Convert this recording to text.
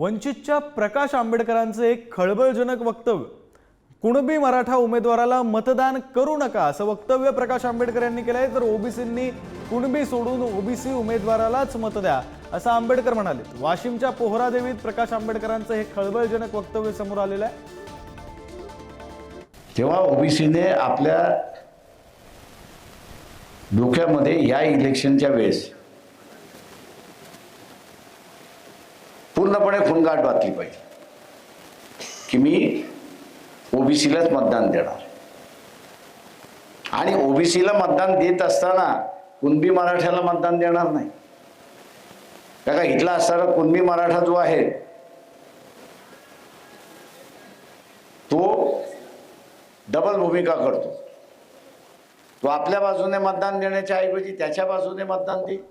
वंचितच्या प्रकाश आंबेडकरांचं एक खळबळजनक वक्तव्य. कुणबी मराठा उमेदवाराला मतदान करू नका असं वक्तव्य प्रकाश आंबेडकर यांनी केलंय. तर ओबीसींनी कुणबी सोडून ओबीसी उमेदवारालाच मत द्या असं आंबेडकर म्हणाले. वाशिमच्या पोहरादेवीत प्रकाश आंबेडकरांचं हे खळबळजनक वक्तव्य समोर आलेलं आहे. तेव्हा ओबीसीने आपल्या डोक्यामध्ये या इलेक्शनच्या वेळेस पूर्णपणे खुणगाठ बातली पाहिजे. की मी ओबीसीलाच मतदान देणार. आणि ओबीसीला मतदान देत असताना कुणबी मराठ्याला मतदान देणार नाही. का इथला असणारा कुणबी मराठा जो आहे तो डबल भूमिका करतो. तो आपल्या बाजूने मतदान देण्याच्या ऐवजी त्याच्या बाजूने मतदान देईल.